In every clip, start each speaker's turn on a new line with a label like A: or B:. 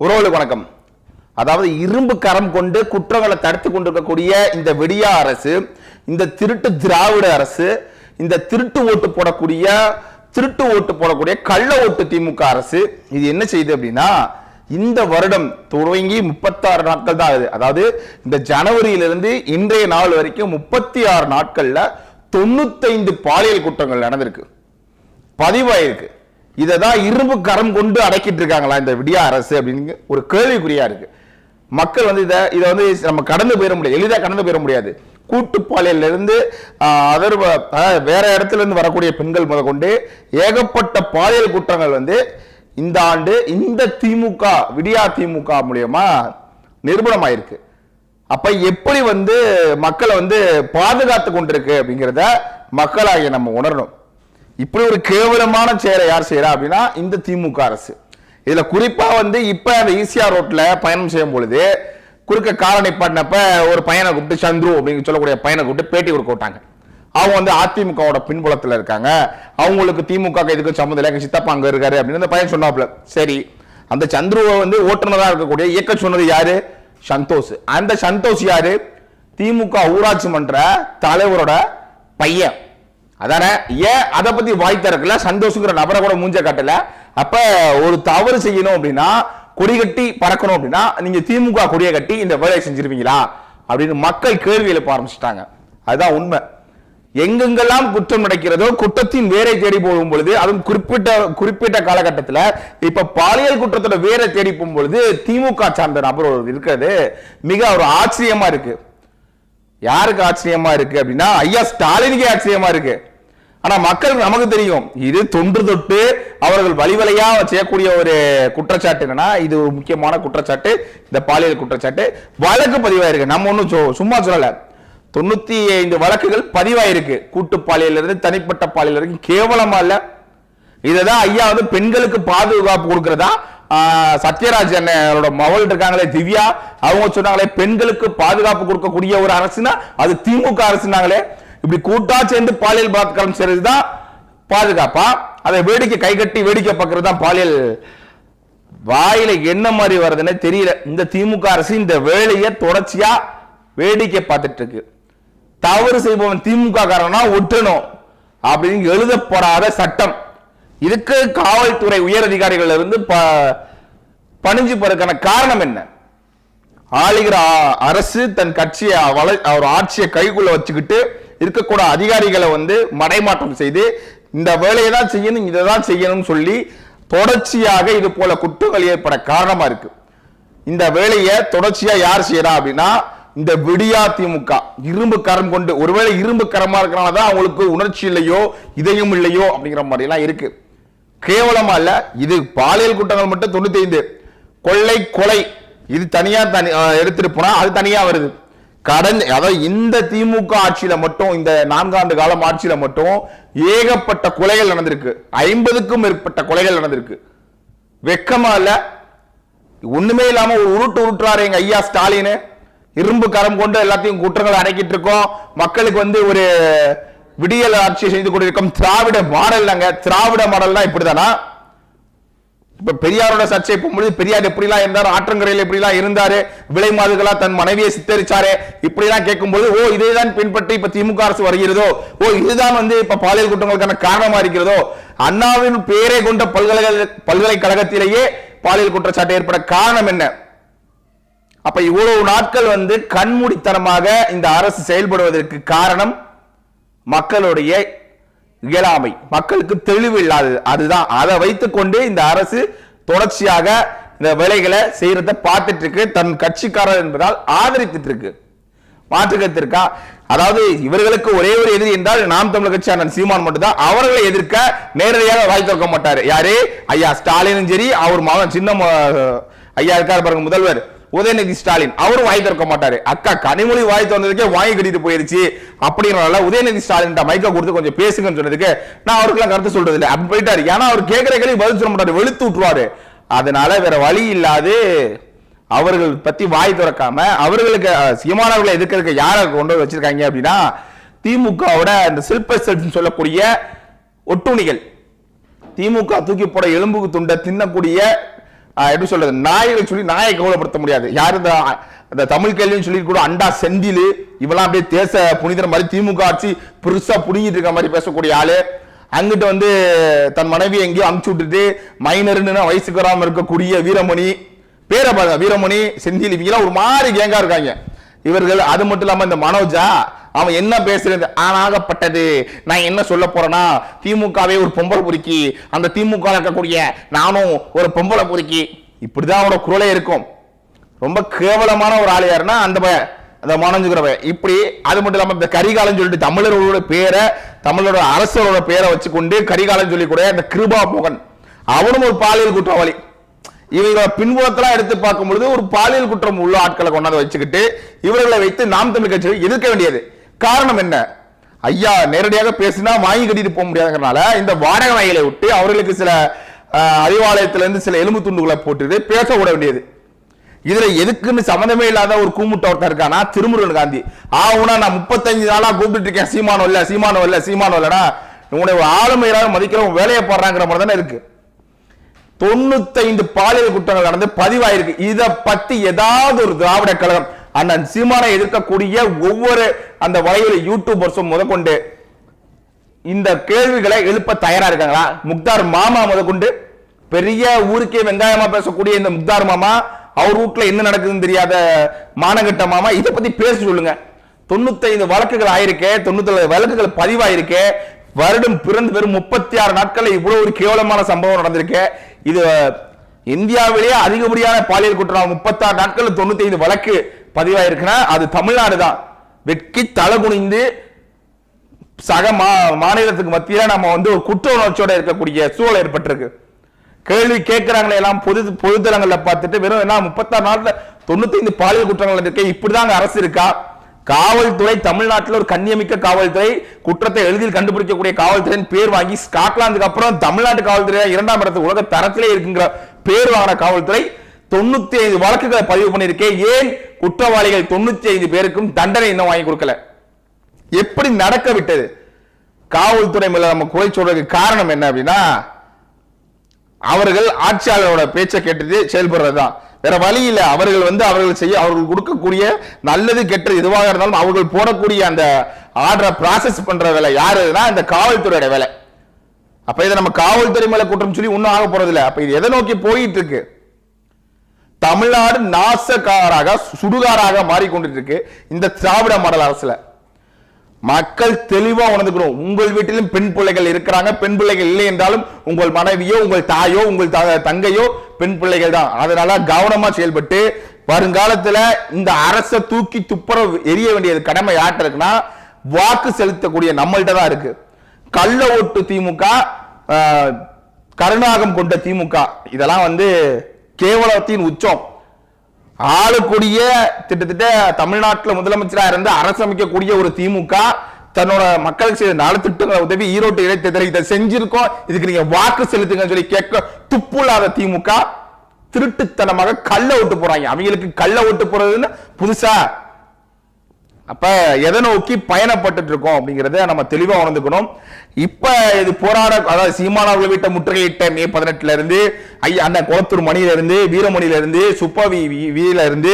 A: உறவுகளுக்கு வணக்கம். அதாவது இரும்பு கரம் கொண்டு குற்றங்களை தடுத்து கொண்டிருக்கக்கூடிய இந்த வெடியா அரசு இந்த திருட்டு திராவிட அரசு இந்த திருட்டு ஓட்டு போடக்கூடிய திருட்டு ஓட்டு போடக்கூடிய கள்ள ஓட்டு திமுக அரசு இது என்ன செய்யுது அப்படின்னா இந்த வருடம் துவங்கி முப்பத்தாறு நாட்கள் தான் ஆகுது. அதாவது இந்த ஜனவரியிலிருந்து இன்றைய நாள் வரைக்கும் முப்பத்தி ஆறு நாட்கள்ல தொண்ணூத்தைந்து பாலியல் குற்றங்கள் நடந்திருக்கு. பதிவாயிருக்கு. இதை தான் இரும்பு கரம் கொண்டு அடக்கிட்டு இருக்காங்களா இந்த விடியா அரசு அப்படின்னு ஒரு கேள்விக்குறியா இருக்கு. மக்கள் வந்து இதை இதை வந்து நம்ம கடந்து போயிட முடியாது. எளிதாக கடந்து போயிட முடியாது. கூட்டு பாலியல்ல இருந்து அதர் வேற இடத்துல இருந்து வரக்கூடிய பெண்கள் முத கொண்டு ஏகப்பட்ட பாலியல் குற்றங்கள் வந்து இந்த ஆண்டு இந்த திமுக விடியா திமுக மூலியமா நிரூபணமாயிருக்கு அப்ப எப்படி வந்து மக்களை வந்து பாதுகாத்து கொண்டிருக்கு அப்படிங்கிறத மக்களாகிய நம்ம உணரணும். இப்படி ஒரு கேவலமான செயலை யார் செய்யறா அப்படின்னா இந்த திமுக அரசு. இதுல குறிப்பா வந்து இப்ப அந்த ஈசிஆர் ரோட்ல பயணம் செய்யும் பொழுது குறுக்க காலனி பண்ணப்ப ஒரு பையனை கூப்பிட்டு சந்துரு அப்படின்னு சொல்லக்கூடிய பையனை கூப்பிட்டு பேட்டி கொடுக்க விட்டாங்க. அவங்க வந்து அதிமுகவோட பின்புலத்தில் இருக்காங்க. அவங்களுக்கு திமுக இதுக்கு சம்மந்தம் இல்லை? சித்தப்பா அங்கே இருக்காரு அப்படின்னு அந்த பையன் சொன்னாப்ல சரி அந்த சந்துருவை வந்து ஓட்டுநராக இருக்கக்கூடிய இயக்க சொன்னது யாரு? சந்தோஷ். அந்த சந்தோஷ் யாரு? திமுக ஊராட்சி மன்ற தலைவரோட பையன். அதானே? ஏன் அதை பத்தி வாய் திறக்கல சந்தோஷங்கிற நபரை கூட மூஞ்ச காட்டல. அப்ப ஒரு தவறு செய்யணும் அப்படின்னா கொடி கட்டி பறக்கணும் அப்படின்னா நீங்க திமுக கொடியை கட்டி இந்த வேலையை செஞ்சிருவீங்களா? அப்படின்னு மக்கள் கேள்வி எழுப்ப ஆரம்பிச்சிட்டாங்க. அதுதான் உண்மை. எங்கெங்கெல்லாம் குற்றம் நடக்கிறதோ குற்றத்தின் வேரை தேடி போகும் பொழுது அதுவும் குறிப்பிட்ட குறிப்பிட்ட காலகட்டத்தில் இப்ப பாலியல் குற்றத்தோட வேரை தேடி போகும்பொழுது திமுக சார்ந்த நபர் இருக்கிறது மிக ஒரு ஆச்சரியமா இருக்கு. யாருக்கு ஆச்சரியமா இருக்கு அப்படின்னா ஐயா ஸ்டாலினுக்கே ஆச்சரியமா இருக்கு. ஆனா மக்களுக்கு நமக்கு தெரியும் இது தொன்று தொட்டு அவர்கள் வழிவலையா செய்யக்கூடிய ஒரு குற்றச்சாட்டு என்னன்னா இது ஒரு முக்கியமான குற்றச்சாட்டு இந்த பாலியல் குற்றச்சாட்டு. வழக்கு பதிவாயிருக்கு. நம்ம ஒன்றும் சும்மா சொல்லல. தொண்ணூத்தி ஐந்து வழக்குகள் பதிவாயிருக்கு. கூட்டு பாலியல் இருந்து தனிப்பட்ட பாலியல் இருக்கு கேவலமா இல்ல. இதுதான் ஐயா வந்து பெண்களுக்கு பாதுகாப்பு கொடுக்கறதா சத்யராஜ் அண்ணனோட மகள் இருக்காங்களே திவ்யா அவங்க சொன்னாங்களே பெண்களுக்கு பாதுகாப்பு கொடுக்கக்கூடிய ஒரு அரசுனா அது திமுக அரசுனாங்களே. இப்படி கூட்டா சேர்ந்து பாலியல் பலாத்காரம் செய்யறதுதான் பாதுகாப்பா? அதை வேடிக்கை கை கட்டி வேடிக்கை பார்க்கறது தான் பாலியல். வாயில என்ன மாதிரி வருதுன்னு தெரியல. இந்த திமுக அரசு இந்த வேலையை தொடர்ச்சியா வேடிக்கை பார்த்துட்டு இருக்கு தவறு செய்பவன் திமுக காரனா ஒட்டணும் அப்படின்னு எழுதப்படாத சட்டம். இதுக்கு காவல்துறை உயர் அதிகாரிகள் இருந்து ப- பணிஞ்சு போறதுக்கான காரணம் என்ன? ஆளுகிற அரசு தன் கட்சியை வள அவர் ஆட்சியை கைக்குள்ள வச்சுக்கிட்டு இருக்கக்கூட அதிகாரிகளை வந்து மடைமாற்றம் செய்து இந்த வேலையை தான் செய்யணும் இதை தான் செய்யணும்னு சொல்லி தொடர்ச்சியாக இது போல குற்றங்கள் ஏற்பட காரணமா இருக்கு. இந்த வேலையை தொடர்ச்சியா யார் செய்யறா அப்படின்னா இந்த விடியா திமுக. இரும்பு கரம் கொண்டு ஒருவேளை இரும்பு கரமா இருக்கிறனால தான் அவங்களுக்கு உணர்ச்சி இல்லையோ இதயம் இல்லையோ அப்படிங்கிற மாதிரி எல்லாம் இருக்கு. கேவலமா இல்ல இது பாலியல் குற்றங்கள் மட்டும் தொண்ணூத்தி ஐந்து கொள்ளை கொலை. இது தனியா தனி அஹ் எடுத்துட்டு போனா அது தனியா வருது. கடந்த அதாவது இந்த திமுக ஆட்சியில மட்டும் இந்த நான்காண்டு காலம் ஆட்சியில மட்டும் ஏகப்பட்ட கொலைகள் நடந்திருக்கு. ஐம்பதுக்கும் மேற்பட்ட கொலைகள் நடந்திருக்கு. வெக்கமா இல்ல. ஒண்ணுமே இல்லாம ஒரு உருட்டு உருட்டுறாரு எங்க ஐயா ஸ்டாலின். இரும்பு கரம் கொண்டு எல்லாத்தையும் குற்றங்களை அடக்கிட்டு இருக்கோம். மக்களுக்கு வந்து ஒரு விடியல் ஆட்சி செய்து கொண்டிருக்கும் திராவிட மாடல் நாங்க திராவிட மாடல்னா இப்படிதானா? இப்ப பெரியாரோட சர்ச்சை போகும்போது பெரியார் எப்படிலாம் இருந்தார்? ஆற்றங்கரையில் எப்படிலாம் இருந்தாரு? விலை மாதுகளா தன் மனைவியை சித்தரிச்சாரு? இப்படிலாம் கேட்கும்போது ஓ இதைதான் பின்பற்றி இப்ப திமுக அரசு வருகிறதோ? ஓ இதுதான் வந்து இப்ப பாலியல் குற்றங்களுக்கான காரணமா இருக்கிறதோ? அண்ணாவின் பேரை கொண்ட பல்கலை பல்கலைக்கழகத்திலேயே பாலியல் குற்றச்சாட்டு ஏற்பட காரணம் என்ன? அப்ப இவ்வளவு நாட்கள் வந்து கண்மூடித்தனமாக இந்த அரசு செயல்படுவதற்கு காரணம் மக்களுடைய இயலாமை மக்களுக்கு தெளிவு இல்லாதது. அதுதான். அதை வைத்துக்கொண்டு இந்த அரசு தொடர்ச்சியாக இந்த வேலைகளை செய்யறத பார்த்துட்டு இருக்கு தன் கட்சிக்காரர் என்பதால் ஆதரித்துட்டு இருக்கு மாற்றுக்கத்திற்கா? அதாவது இவர்களுக்கு ஒரே ஒரு எதிரி என்றால் நாம் தமிழ் கட்சி அண்ணன் சீமான் மட்டும்தான். அவர்களை எதிர்க்க நேரடியாக வாய் திறக்க மாட்டார். யாரு? ஐயா ஸ்டாலினும் சரி அவர் மகன் சின்ன ம- ஐயா இருக்கார் பாருங்க முதல்வர். உதயநிதி ஸ்டாலின் அவரும் வாய் திறக்க மாட்டாரு. அக்கா கனிமொழி வாய் திறந்ததுக்கே வாங்கி கட்டிட்டு போயிருச்சு அப்படின்றனால உதயநிதி ஸ்டாலின் மைக்க கொடுத்து கொஞ்சம் பேசுங்கன்னு சொன்னதுக்கு நான் அவருக்குலாம் கருத்து சொல்றது இல்லை அப்படி போயிட்டாரு. ஏன்னா அவர் கேட்கிற கேள்வி பதில் சொல்ல மாட்டாரு. வெளுத்து விட்டுருவாரு. அதனால வேற வழி இல்லாது அவர்கள் பத்தி வாய் திறக்காம அவர்களுக்கு சீமானவர்களை எதிர்க்கிறதுக்கு யாரை கொண்டு வச்சிருக்காங்க அப்படின்னா திமுகவோட அந்த சில்ப சொல்லக்கூடிய ஒட்டுணிகள் திமுக தூக்கி போட எலும்புக்கு துண்டை தின்னக்கூடிய எப்படி சொல்றது? நாய்களை சொல்லி நாயை கவலைப்படுத்த முடியாது. யார் இந்த இந்த தமிழ் கேள்வின்னு சொல்லி கூட அண்டா செந்தில் இவெல்லாம் அப்படியே தேச புனிதர் மாதிரி திமுக ஆட்சி பெருசா புடுங்கிட்டு இருக்க மாதிரி பேசக்கூடிய ஆளு. அங்கிட்டு வந்து தன் மனைவி எங்கேயோ அமுச்சு விட்டுட்டு மைனர்னு வயசுக்கு வராமல் இருக்கக்கூடிய வீரமணி பேரை பாருங்க வீரமணி செந்தில் இவங்கெல்லாம் ஒரு மாதிரி கேங்கா இருக்காங்க. இவர்கள் அது மட்டும் இல்லாம இந்த மனோஜா அவன் என்ன பேசுறது? ஆனாகப்பட்டது நான் என்ன சொல்ல போறேன்னா திமுகவே ஒரு பொம்பளை பொறுக்கி அந்த திமுக இருக்கக்கூடிய நானும் ஒரு பொம்பளை பொறுக்கி இப்படிதான் அவனோட குரலே இருக்கும். ரொம்ப கேவலமான ஒரு ஆள் யாருன்னா அந்த அந்த மனஞ்சுக்கிறவ இப்படி அது மட்டும் இல்லாமல் இந்த கரிகாலன் சொல்லிட்டு தமிழர்களோட பேரை தமிழரோட அரசரோட பேரை வச்சுக்கொண்டு கரிகாலன் சொல்லி கூட இந்த கிருபா மோகன் அவனும் ஒரு பாலியல் குற்றவாளி. இவங்களை பின்புலத்தெல்லாம் எடுத்து பார்க்கும் பொழுது ஒரு பாலியல் குற்றம் உள்ள ஆட்களை கொண்டாந்து வச்சுக்கிட்டு இவர்களை வைத்து நாம் தமிழ் கட்சிகள் எதிர்க்க வேண்டியது. காரணம் என்ன? ஐயா நேரடியாக பேசினா வாங்கி கட்டிட்டு போக முடியாதுங்கிறனால இந்த வாடகை வாயிலை விட்டு அவர்களுக்கு சில அறிவாலயத்திலிருந்து சில எலும்பு துண்டுகளை போட்டுட்டு பேச விட வேண்டியது. இதுல எதுக்குன்னு சம்மந்தமே இல்லாத ஒரு கூமுட்ட ஒருத்தர் இருக்கானா? திருமுருகன் காந்தி. ஆகுனா நான் முப்பத்தஞ்சு நாளா கூப்பிட்டு இருக்கேன். சீமானோ இல்ல சீமானோ இல்ல சீமானோ இல்லடா. உன்னுடைய ஆளுமையிலாக மதிக்கிறவன் வேலையை போடுறாங்கிற மாதிரி தானே இருக்கு. தொண்ணூத்தைந்து பாலியல் குற்றங்கள் நடந்து பதிவாயிருக்கு. இதை பத்தி ஏதாவது ஒரு திராவிட கழகம் அண்ணன் சீமானை எதிர்க்கக்கூடிய ஒவ்வொரு அந்த வலையில யூடியூபர்ஸும் முதற்கொண்டு இந்த கேள்விகளை எழுப்ப தயாரா இருக்காங்களா? முக்தார் மாமா முதற்கொண்டு பெரிய ஊருக்கே வெங்காயமா பேசக்கூடிய இந்த முக்தார் மாமா அவர் வீட்டுல என்ன நடக்குதுன்னு தெரியாத மானகட்ட மாமா இதை பத்தி பேச சொல்லுங்க. தொண்ணூத்தைந்து வழக்குகள் ஆயிருக்கே தொண்ணூத்தி வழக்குகள் பதிவாயிருக்கே வருடம் பிறந்து வெறும் முப்பத்தி ஆறு நாட்களில் இவ்வளவு ஒரு கேவலமான சம்பவம் நடந்திருக்கு. இது இந்தியாவிலேயே அதிகப்படியான பாலியல் குற்றம் முப்பத்தாறு நாட்கள் தொண்ணூத்தி ஐந்து வழக்கு பதிவாயிருக்குன்னா அது தமிழ்நாடு தான் வெட்கி தலை குனிந்து சக மா மாநிலத்துக்கு மத்தியில் நம்ம வந்து ஒரு குற்ற உணர்ச்சியோட இருக்கக்கூடிய சூழல் ஏற்பட்டிருக்கு. கேள்வி கேட்கிறாங்களே எல்லாம் பொது பொதுத்தலங்களில் பார்த்துட்டு வெறும் என்ன முப்பத்தாறு நாட்டில் தொண்ணூத்தைந்து பாலியல் குற்றங்கள் இருக்கு இப்படிதாங்க அரசு இருக்கா? காவல்துறை தமிழ்நாட்டில் ஒரு கண்ணியமிக்க காவல்துறை குற்றத்தை எளிதில் கண்டுபிடிக்கக்கூடிய காவல்துறையின் பேர் வாங்கி ஸ்காட்லாந்துக்கு அப்புறம் தமிழ்நாட்டு காவல்துறை இரண்டாம் இடத்து உலக தரத்திலே இருக்குங்கிற பேர் வாங்கின காவல்துறை தொண்ணூத்தி ஐந்து வழக்குகளை பதிவு பண்ணியிருக்கேன் ஏன் குற்றவாளிகள் தொண்ணூத்தி ஐந்து பேருக்கும் தண்டனை இன்னும் வாங்கி கொடுக்கல? எப்படி நடக்க விட்டது? காவல்துறை மேல நம்ம குறை சொல்றதுக்கு காரணம் என்ன அப்படின்னா அவர்கள் ஆட்சியாளரோட பேச்சை கேட்டு செயல்படுறதுதான். வேற வழி இல்லை. அவர்கள் வந்து அவர்கள் செய்ய அவர்கள் கொடுக்கக்கூடிய நல்லது கெட்டது எதுவாக இருந்தாலும் அவர்கள் போடக்கூடிய அந்த ஆர்டரை ப்ராசஸ் பண்ற வேலை யாருன்னா இந்த காவல்துறையோட வேலை. அப்ப இதை நம்ம காவல்துறை மேல குற்றம் சொல்லி ஒன்றும் ஆக போறது இல்லை அப்ப இது எதை நோக்கி போயிட்டு இருக்கு தமிழ்நாடு நாசக்காராக சுடுகாராக மாறிக்கொண்டிட்டு இருக்கு இந்த திராவிட மாடல் அரசுல. மக்கள் தெளிவா உணர்ந்துக்கணும் உங்கள் வீட்டிலும் பெண் பிள்ளைகள் இருக்கிறாங்க. பெண் பிள்ளைகள் இல்லை என்றாலும் உங்கள் மனைவியோ உங்கள் தாயோ உங்கள் தங்கையோ பெண் பிள்ளைகள் தான். அதனால கவனமா செயல்பட்டு வருங்காலத்துல இந்த அரசை தூக்கி துப்புரவு எரிய வேண்டியது கடமை யார்கிட்ட இருக்குன்னா வாக்கு செலுத்தக்கூடிய நம்மள்கிட்ட தான் இருக்கு. கள்ள ஓட்டு திமுக கருணாகம் கொண்ட திமுக. இதெல்லாம் வந்து கேவலத்தின் உச்சம். ஆளக்கூடிய கிட்டத்தட்ட தமிழ்நாட்டில் முதலமைச்சராக இருந்து அரசமைக்கக்கூடிய ஒரு திமுக தன்னோட மக்களுக்கு செய்த நலத்திட்டங்களை உதவி ஈரோட்டு இடைத்தேர்தல் இதை செஞ்சிருக்கோம். இதுக்கு நீங்க வாக்கு செலுத்துங்கன்னு சொல்லி கேட்க துப்புள்ளாத திமுக திருட்டுத்தனமாக கள்ள ஓட்டு போறாங்க அவங்களுக்கு கள்ள ஓட்டு போறதுன்னு புதுசா அப்ப எதை நோக்கி பயணப்பட்டு இருக்கோம் அப்படிங்கறத நம்ம தெளிவா உணர்ந்துக்கணும். இப்ப இது போராட அதாவது சீமான அவர்கள் வீட்டை முற்றுகையிட்ட மே பதினெட்டுல இருந்து ஐயா அந்த குளத்தூர் மணியில இருந்து வீரமணியில இருந்து சுப்பவி வீல இருந்து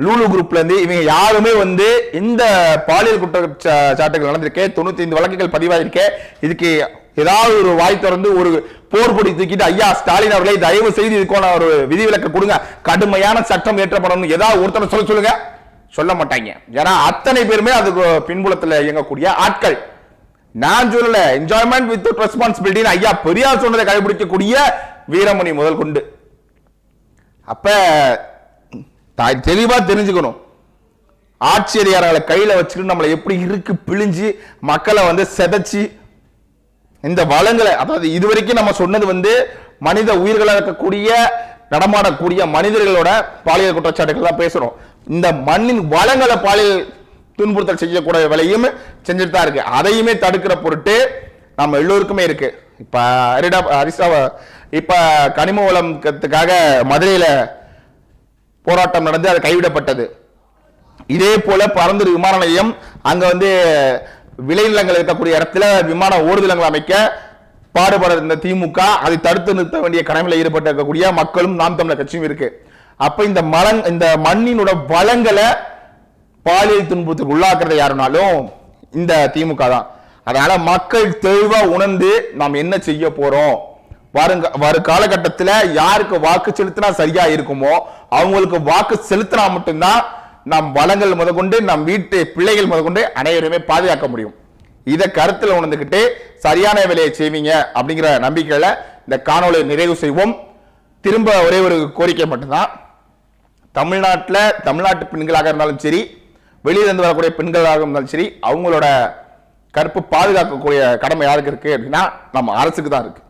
A: லூலு குரூப்ல இருந்து இவங்க யாருமே வந்து இந்த பாலியல் குற்ற சா- சாட்டுகள் தொண்ணூத்தி ஐந்து வழக்குகள் பதிவாயிருக்கு இதுக்கு ஏதாவது ஒரு வாய் திறந்து ஒரு போர் கொடி தூக்கிட்டு ஐயா ஸ்டாலின் அவர்களை தயவு செய்து இதுக்கான ஒரு விதிவிலக்கு கொடுங்க. கடுமையான சட்டம் ஏற்றப்படணும் ஏதாவது ஒருத்தர் சொல்ல சொல்லுங்க. சொல்ல மாட்டாங்க. ஏன்னா அத்தனை பேருமே அதுக்கு பின்புலத்தில் இயங்கக்கூடிய ஆட்கள். நான் சொல்லல என்ஜாய்மெண்ட் வித் ரெஸ்பான்சிபிலிட்டி ஐயா பெரியார் சொன்னதை கடைபிடிக்கக்கூடிய வீரமணி முதல் கொண்டு. அப்ப தா- தெளிவா தெரிஞ்சுக்கணும். ஆட்சியதிகாரங்களை கையில் கையில வச்சுட்டு நம்மளை எப்படி இருக்கு பிழிஞ்சு மக்களை வந்து செதைச்சு இந்த வளங்களை அதாவது இதுவரைக்கும் நம்ம சொன்னது வந்து மனித உயிர்களாக இருக்கக்கூடிய நடமாடக்கூடிய மனிதர்களோட பாலியல் குற்றச்சாட்டுகள் தான் பேசுறோம். இந்த மண்ணின் வளங்களை பாலியல் துன்புறுத்தல் செய்யக்கூடிய வேலையும் செஞ்சுட்டு தான் இருக்கு. அதையுமே தடுக்கிற பொருட்டு நம்ம எல்லோருக்குமே இருக்கு. இப்ப அரிடா அரிசா இப்ப கனிம வளத்துக்காக மதுரையில போராட்டம் நடந்து அது கைவிடப்பட்டது. இதே போல பரந்தூர் விமான நிலையம் அங்க வந்து விளைநிலங்கள் இருக்கக்கூடிய இடத்துல விமான ஓடுதளங்கள் அமைக்க பாடுபட இந்த திமுக அதை தடுத்து நிறுத்த வேண்டிய கடமையில் ஈடுபட்டு இருக்கக்கூடிய மக்களும் நாம் தமிழர் கட்சியும் இருக்கு. அப்ப இந்த மலங் இந்த மண்ணினோட வளங்களை பாலியல் துன்பத்துக்கு உள்ளாக்குறது யாருனாலும் இந்த திமுக தான். அதனால மக்கள் தெளிவா உணர்ந்து நாம் என்ன செய்ய போறோம்? வருங்க வரும் காலகட்டத்தில் யாருக்கு வாக்கு செலுத்தினா சரியா இருக்குமோ அவங்களுக்கு வாக்கு செலுத்தினா மட்டும்தான் நம் வளங்கள் முதற்கொண்டு நம் வீட்டு பிள்ளைகள் முதற்கொண்டு அனைவருமே பாதுகாக்க முடியும். இதை கருத்தில் உணர்ந்துக்கிட்டு சரியான வேலையை செய்வீங்க அப்படிங்கிற நம்பிக்கையில் இந்த காணொலியை நிறைவு செய்வோம். திரும்ப ஒரே ஒரு கோரிக்கை மட்டும்தான். தமிழ்நாட்டில் தமிழ்நாட்டு பெண்களாக இருந்தாலும் சரி வெளியிலிருந்து வரக்கூடிய பெண்களாக இருந்தாலும் சரி அவங்களோட கற்பு பாதுகாக்கக்கூடிய கடமை யாருக்கு இருக்குது அப்படின்னா நம்ம அரசுக்கு தான் இருக்குது